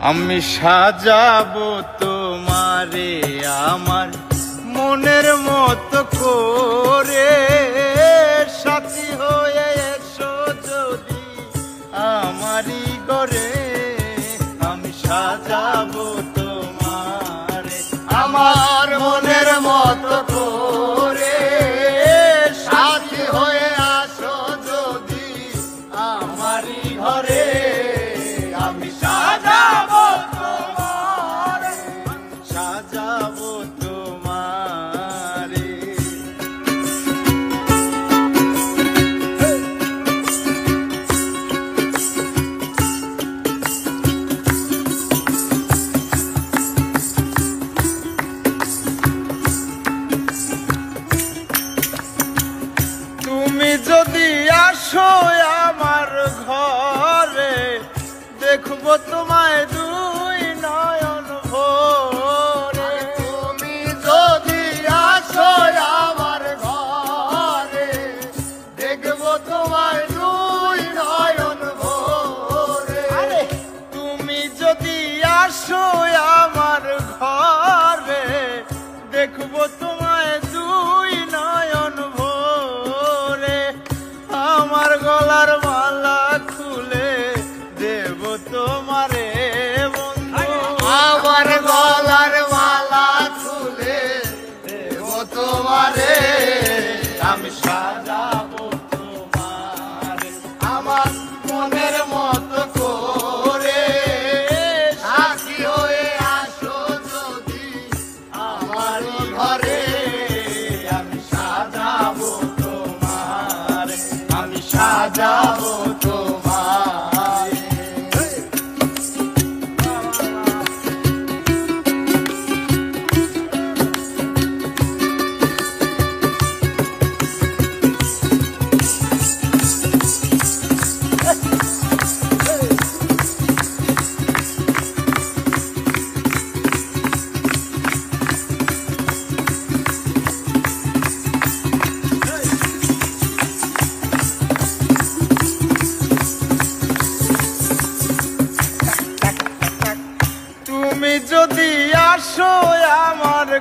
আমি সাজাব তোমারে আমার মনের মতো করে। সাথী হয়ে এসো যদি আমারই করে আমি সাজাবো তোমায় তোমারে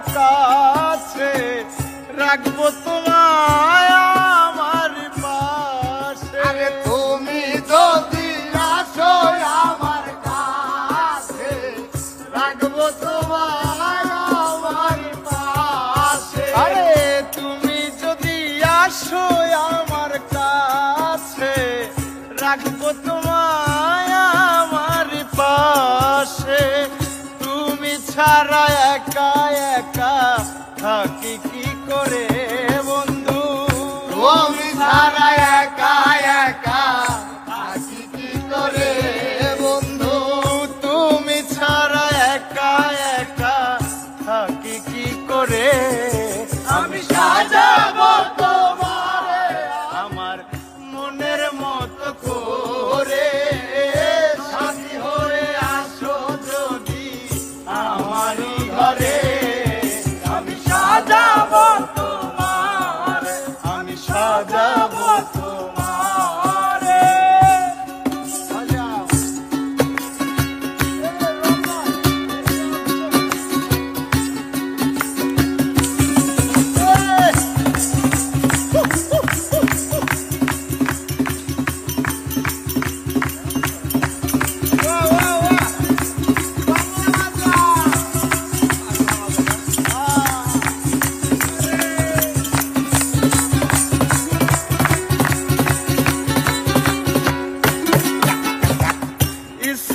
কাছে রাখব তোমার থাকি কি করে?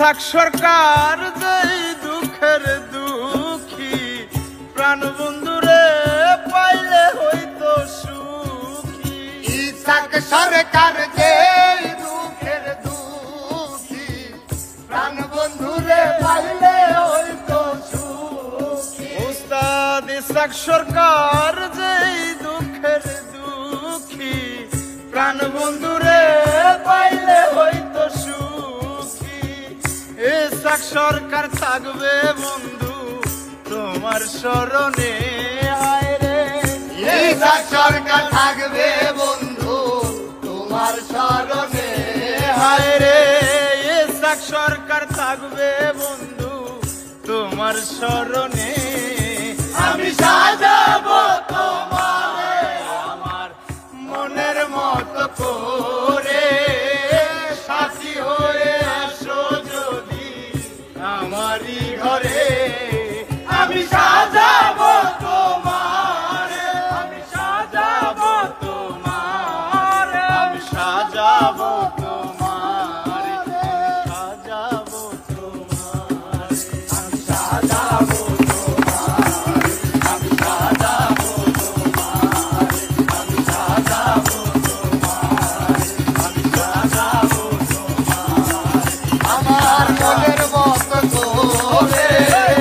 থাক সরকার যেই দুঃখের দুঃখী প্রাণ বন্ধুরে পাইলে হইতো সুখী। থাক সরকার যেই দুঃখের দুঃখী প্রাণ বন্ধুরে পাইলে হইতো সুখী। উস্তাদ সরকার যেই থাক সরকার থাকবে বন্ধু তোমার স্মরণে আয় রে। সরকার থাকবে বন্ধু তোমার স্মরণে হায় রে। সরকার থাকবে বন্ধু তোমার স্মরণে আমি সাজাবো তোমার আমার মনের মত করে।